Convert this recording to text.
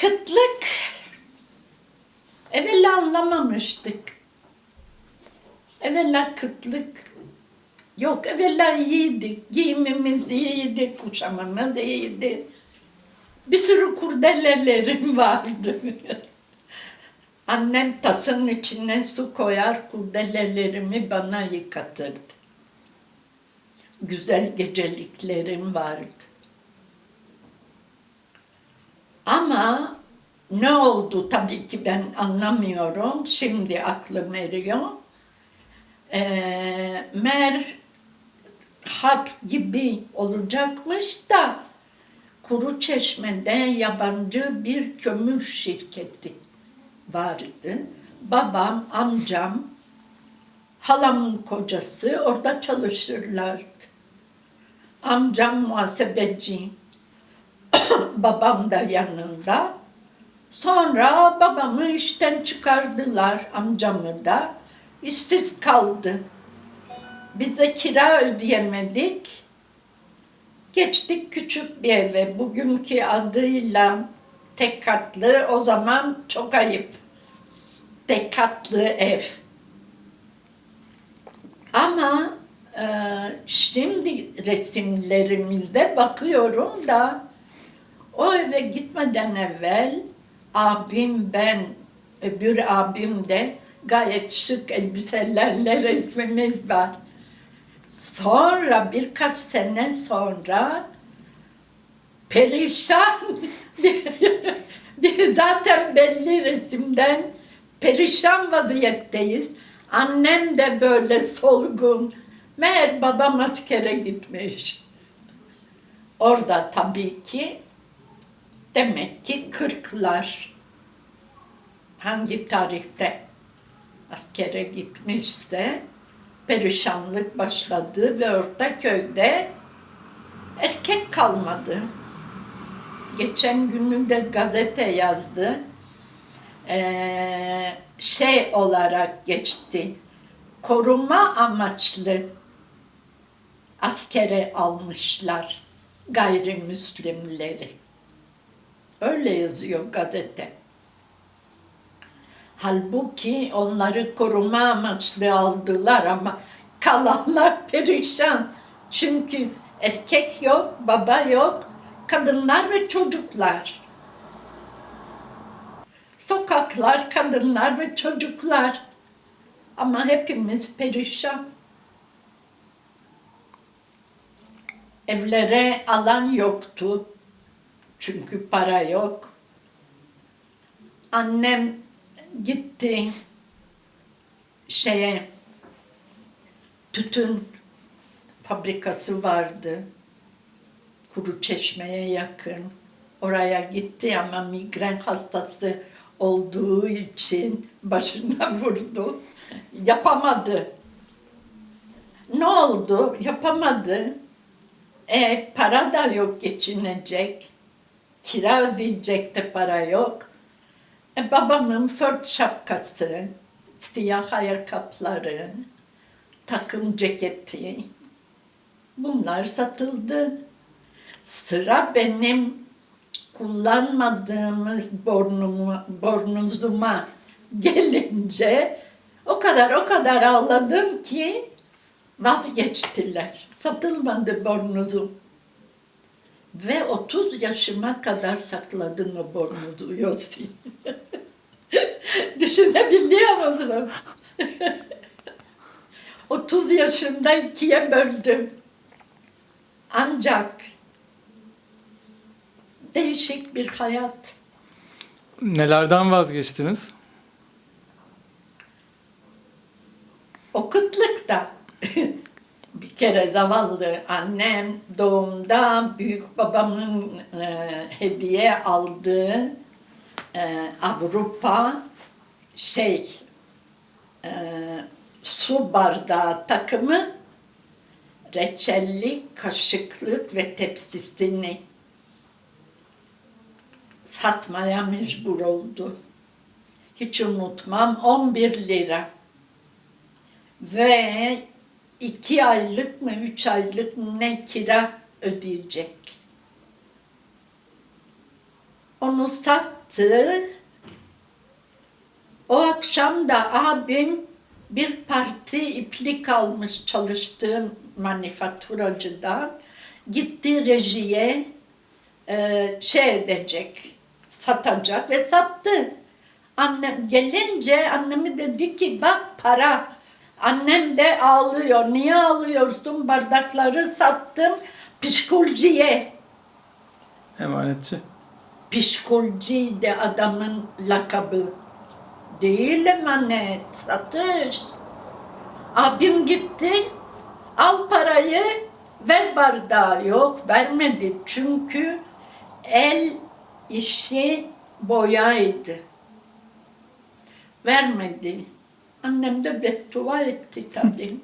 Kıtlık. Evvela anlamamıştık. Evvela kıtlık. Yok evvela iyiydik. Giyimimiz iyiydi, kuşamamız iyiydi. Bir sürü kurdelelerim vardı. Annem tasının içine su koyar, kurdelelerimi bana yıkatırdı. Güzel geceliklerim vardı. Ama ne oldu tabii ki ben anlamıyorum. Şimdi aklım eriyor. Ee, mer harp gibi olacakmış da Kuru Çeşme'de yabancı bir kömür şirketi vardı. Babam, amcam, halamın kocası orada çalışırlardı. Amcam muhasebeci, babam da yanında. Sonra babamı işten çıkardılar, amcamı da. İşsiz kaldı. Biz de kira ödeyemedik. Geçtik küçük bir eve. Bugünkü adıyla tek katlı. O zaman çok ayıp. Tek katlı ev. Ama e, şimdi resimlerimizde bakıyorum da o eve gitmeden evvel abim ben, öbür abim de gayet şık elbiselerle resmimiz var. Sonra birkaç sene sonra perişan bir- zaten belli resimden perişan vaziyetteyiz. Annem de böyle solgun. Meğer babam askere gitmiş. Orada tabii ki demek ki kırklar hangi tarihte askere gitmişse perişanlık başladı ve Ortaköy'de erkek kalmadı. Geçen günü de gazete yazdı. Ee, şey olarak geçti. Koruma amaçlı askere almışlar gayrimüslimleri. Öyle yazıyor gazete. Halbuki onları koruma amaçlı aldılar ama kalanlar perişan. Çünkü erkek yok, baba yok, kadınlar ve çocuklar. Sokaklar, kadınlar ve çocuklar. Ama hepimiz perişan. Evlere alan yoktu. Çünkü para yok. Annem gitti şeye tütün fabrikası vardı. Kuru Çeşme'ye yakın. Oraya gitti ama migren hastası olduğu için başına vurdu. Yapamadı. Ne oldu? Yapamadı. E, para da yok geçinecek. Kira ödeyecek de para yok. E, babamın fört şapkası, siyah ayakkabıları, takım ceketi bunlar satıldı. Sıra benim kullanmadığımız bornuma, bornozuma gelince o kadar o kadar ağladım ki vazgeçtiler. Satılmadı bornozum. Ve 30 yaşıma kadar sakladım o bornozu Yossi. Düşünebiliyor musun? 30 yaşımda ikiye böldüm. Ancak değişik bir hayat. Nelerden vazgeçtiniz? O kıtlıkta bir kere zavallı annem doğumda büyük babamın e, hediye aldığı e, Avrupa şey e, su bardağı takımı reçellik, kaşıklık ve tepsisini satmaya mecbur oldu. Hiç unutmam 11 lira. Ve iki aylık mı üç aylık mı ne kira ödeyecek. Onu sattı. O akşam da abim bir parti iplik almış çalıştığım manifaturacıdan. Gitti rejiye e, şey edecek, satacak ve sattı. Annem gelince annemi dedi ki bak para. Annem de ağlıyor. Niye ağlıyorsun? Bardakları sattım psikolojide. Emanetçi. Psikolojide de adamın lakabı. Değil emanet, satış. Abim gitti, al parayı, ver bardağı. Yok, vermedi. Çünkü el işi boyaydı. Vermedi. Annem de beddua etti tabii.